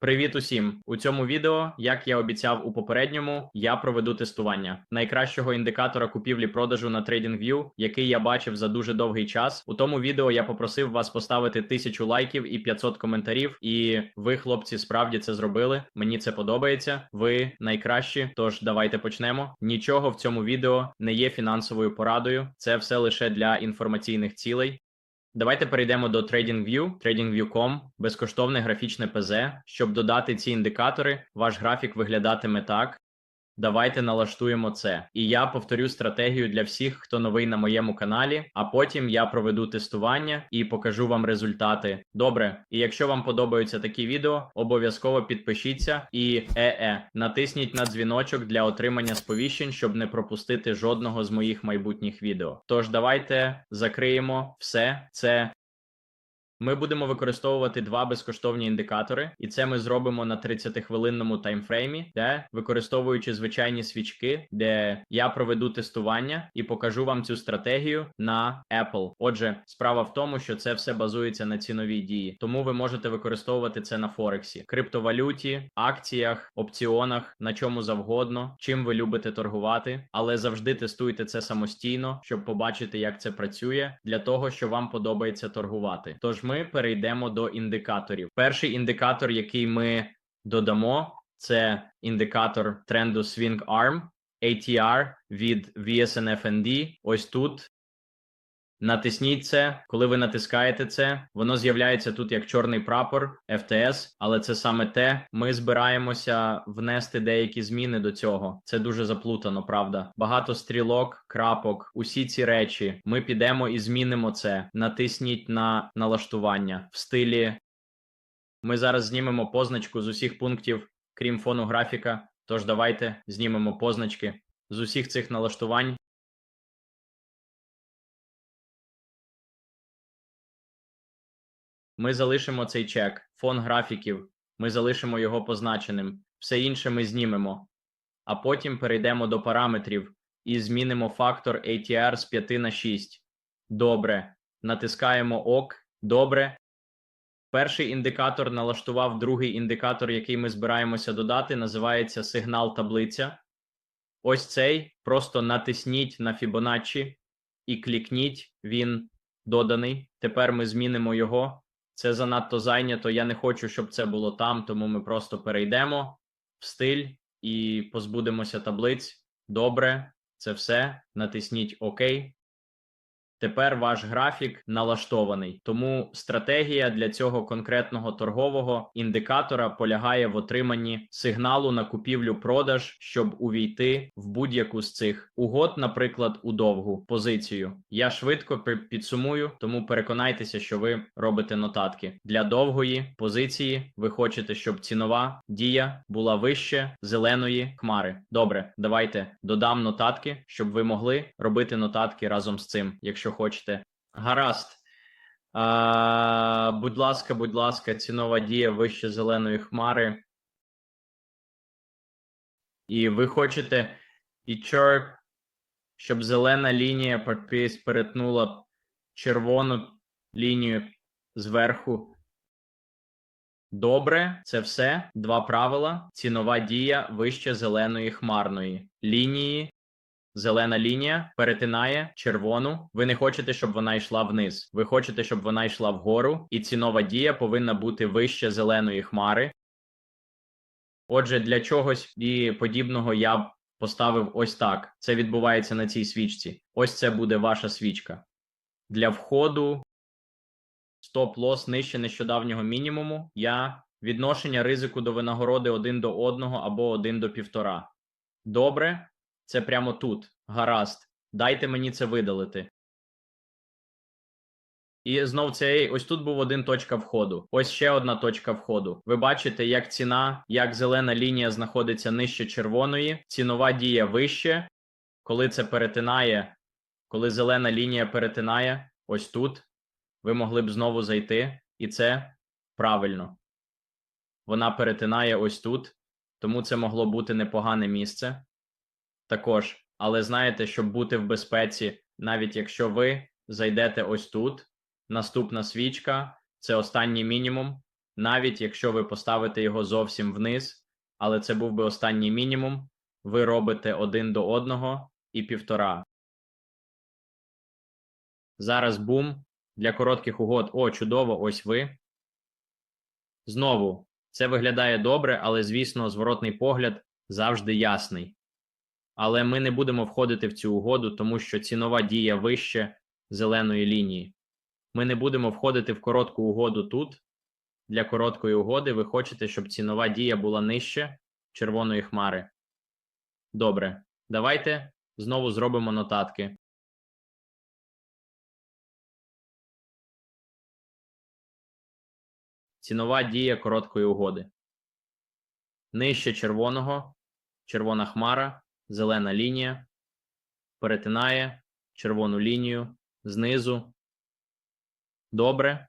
Привіт усім! У цьому відео, як я обіцяв у попередньому, я проведу тестування найкращого індикатора купівлі-продажу на TradingView, який я бачив за дуже довгий час. У тому відео я попросив вас поставити тисячу лайків і 500 коментарів. І ви, хлопці, справді це зробили. Мені це подобається. Ви найкращі. Тож давайте почнемо. Нічого в цьому відео не є фінансовою порадою. Це все лише для інформаційних цілей. Давайте перейдемо до TradingView, TradingView.com, безкоштовне графічне ПЗ. Щоб додати ці індикатори, ваш графік виглядатиме так. Давайте налаштуємо це. І я повторю стратегію для всіх, хто новий на моєму каналі. А потім я проведу тестування і покажу вам результати. Добре, і якщо вам подобаються такі відео, обов'язково підпишіться і е-е, натисніть на дзвіночок для отримання сповіщень, щоб не пропустити жодного з моїх майбутніх відео. Тож давайте закриємо все це. Ми будемо використовувати два безкоштовні індикатори, і це ми зробимо на 30-хвилинному таймфреймі, де використовуючи звичайні свічки, де я проведу тестування і покажу вам цю стратегію на Apple. Отже, справа в тому, що це все базується на ціновій дії, тому ви можете використовувати це на Форексі, криптовалюті, акціях, опціонах, на чому завгодно, чим ви любите торгувати, але завжди тестуйте це самостійно, щоб побачити, як це працює, для того, що вам подобається торгувати. Тож ми перейдемо до індикаторів. Перший індикатор, який ми додамо, це індикатор тренду Swing Arm ATR від VSNFND. Ось тут. Натисніть це, коли ви натискаєте це, воно з'являється тут як чорний прапор FTS, але це саме те. Ми збираємося внести деякі зміни до цього. Це дуже заплутано, правда. Багато стрілок, крапок, усі ці речі. Ми підемо і змінимо це. Натисніть на налаштування в стилі. Ми зараз знімемо позначку з усіх пунктів, крім фону графіка. Тож давайте знімемо позначки з усіх цих налаштувань. Ми залишимо цей чек, фон графіків, ми залишимо його позначеним, все інше ми знімемо, а потім перейдемо до параметрів і змінимо фактор ATR з 5 на 6. Добре. Натискаємо ОК. Добре. Перший індикатор налаштував другий індикатор, який ми збираємося додати, називається сигнал таблиця. Ось цей. Просто натисніть на Fibonacci і клікніть, він доданий. Тепер ми змінимо його. Це занадто зайнято. Я не хочу, щоб це було там, тому ми просто перейдемо в стиль і позбудемося таблиць. Добре, це все. Натисніть ОК. Тепер ваш графік налаштований. Тому стратегія для цього конкретного торгового індикатора полягає в отриманні сигналу на купівлю-продаж, щоб увійти в будь-яку з цих угод, наприклад, у довгу позицію. Я швидко підсумую, тому переконайтеся, що ви робите нотатки. Для довгої позиції ви хочете, щоб цінова дія була вище зеленої хмари. Добре, давайте додам нотатки, щоб ви могли робити нотатки разом з цим, якщо хочете. Гаразд. А, будь ласка, будь ласка, цінова дія вище зеленої хмари. І ви хочете і щоб зелена лінія перепис- перетнула червону лінію зверху. Добре, це все. Два правила. Цінова дія вище зеленої хмарної лінії. Зелена лінія перетинає червону. Ви не хочете, щоб вона йшла вниз. Ви хочете, щоб вона йшла вгору, і цінова дія повинна бути вище зеленої хмари. Отже, для чогось і подібного я б поставив ось так. Це відбувається на цій свічці. Ось це буде ваша свічка. Для входу стоп-лос нижче нещодавнього мінімуму. Я відношення ризику до винагороди один до одного або один до півтора. Добре, це прямо тут. Гаразд. Дайте мені це видалити. І знов цей ось тут був один точка входу. Ось ще одна точка входу. Ви бачите, як ціна, як зелена лінія знаходиться нижче червоної, цінова дія вище. Коли це перетинає, коли зелена лінія перетинає ось тут, ви могли б знову зайти, і це правильно. Вона перетинає ось тут, тому це могло бути непогане місце. Також, але знаєте, щоб бути в безпеці, навіть якщо ви зайдете ось тут, наступна свічка це останній мінімум. навіть якщо ви поставите його зовсім вниз, але це був би останній мінімум, ви робите один до одного і півтора. Зараз бум для коротких угод. О, чудово, ось ви. Знову, це виглядає добре, але, звісно, зворотний погляд завжди ясний. Але ми не будемо входити в цю угоду, тому що цінова дія вище зеленої лінії. Ми не будемо входити в коротку угоду тут. Для короткої угоди ви хочете, щоб цінова дія була нижче червоної хмари. Добре, давайте знову зробимо нотатки. Цінова дія короткої угоди. Нижче червоного, червона хмара, зелена лінія, перетинає червону лінію знизу. Добре.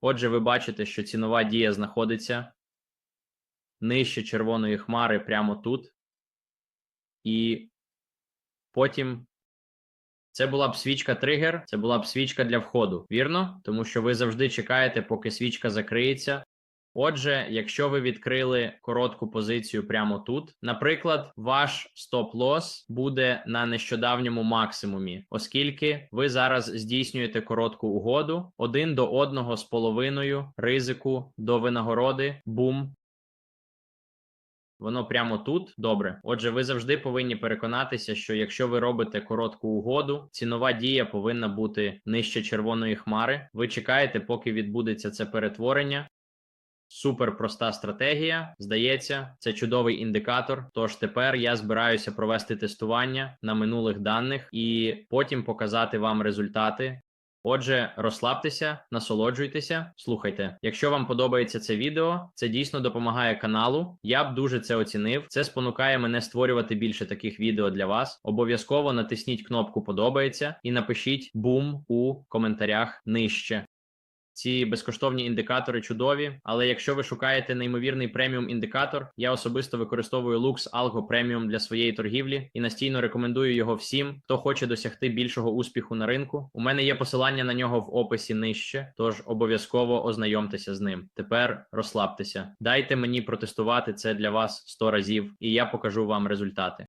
Отже, ви бачите, що цінова дія знаходиться нижче червоної хмари прямо тут. І потім це була б свічка тригер, це була б свічка для входу, вірно? Тому що ви завжди чекаєте, поки свічка закриється. Отже, якщо ви відкрили коротку позицію прямо тут, наприклад, ваш стоп-лос буде на нещодавньому максимумі, оскільки ви зараз здійснюєте коротку угоду один до одного з половиною ризику до винагороди, бум. Воно прямо тут добре. Отже, ви завжди повинні переконатися, що якщо ви робите коротку угоду, цінова дія повинна бути нижче червоної хмари. Ви чекаєте, поки відбудеться це перетворення. Супер проста стратегія. Здається, це чудовий індикатор. Тож тепер я збираюся провести тестування на минулих даних і потім показати вам результати. Отже, розслабтеся, насолоджуйтеся, слухайте. Якщо вам подобається це відео, це дійсно допомагає каналу. Я б дуже це оцінив. Це спонукає мене створювати більше таких відео для вас. Обов'язково натисніть кнопку Подобається і напишіть бум у коментарях нижче. Ці безкоштовні індикатори чудові, але якщо ви шукаєте неймовірний преміум індикатор, я особисто використовую Lux Algo Premium для своєї торгівлі і настійно рекомендую його всім, хто хоче досягти більшого успіху на ринку. У мене є посилання на нього в описі нижче, тож обов'язково ознайомтеся з ним. Тепер розслабтеся. Дайте мені протестувати це для вас 100 разів, і я покажу вам результати.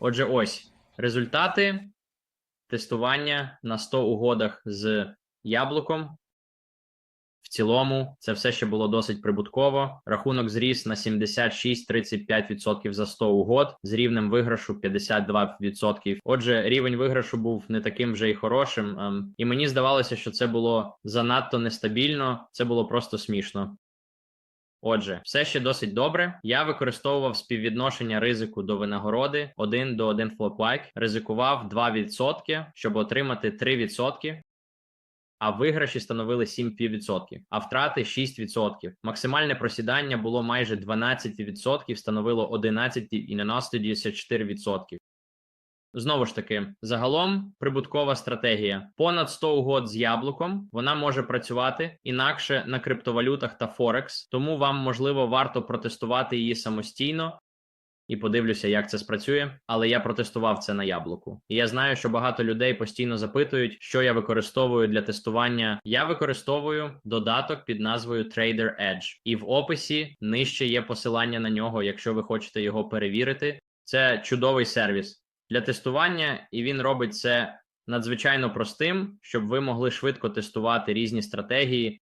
Отже, ось результати тестування на 100 угодах з яблуком. В цілому, це все ще було досить прибутково. Рахунок зріс на 76-35% за 100 угод з рівнем виграшу 52%. Отже, рівень виграшу був не таким вже й хорошим. ем, І мені здавалося, що це було занадто нестабільно, це було просто смішно. Отже, все ще досить добре. Я використовував співвідношення ризику до винагороди 1 до 1 флоп-лайк, ризикував 2%, щоб отримати 3%. А виграші становили 7,5%, а втрати 6%. Максимальне просідання було майже 12%, становило 11,94%. Знову ж таки, загалом прибуткова стратегія. Понад 100 угод з яблуком вона може працювати інакше на криптовалютах та Форекс, тому вам можливо варто протестувати її самостійно. І подивлюся, як це спрацює, але я протестував це на яблуку. І я знаю, що багато людей постійно запитують, що я використовую для тестування. Я використовую додаток під назвою Trader Edge, і в описі нижче є посилання на нього, якщо ви хочете його перевірити. Це чудовий сервіс для тестування, і він робить це надзвичайно простим, щоб ви могли швидко тестувати різні стратегії.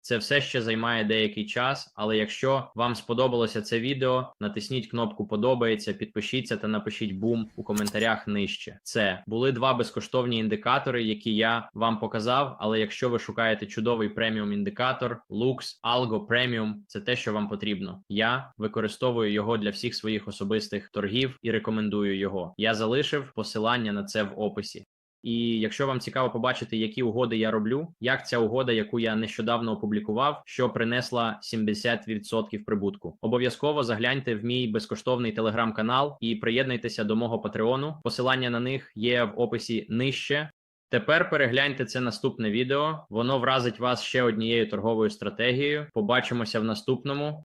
Це все ще займає деякий час, але якщо вам сподобалося це відео, натисніть кнопку подобається, підпишіться та напишіть бум у коментарях нижче. Це були два безкоштовні індикатори, які я вам показав. Але якщо ви шукаєте чудовий преміум індикатор, Lux, Algo Premium, це те, що вам потрібно. Я використовую його для всіх своїх особистих торгів і рекомендую його. Я залишив посилання на це в описі. І якщо вам цікаво побачити, які угоди я роблю, як ця угода, яку я нещодавно опублікував, що принесла 70% прибутку, обов'язково загляньте в мій безкоштовний телеграм-канал і приєднуйтеся до мого патреону. Посилання на них є в описі нижче. Тепер перегляньте це наступне відео. Воно вразить вас ще однією торговою стратегією. Побачимося в наступному.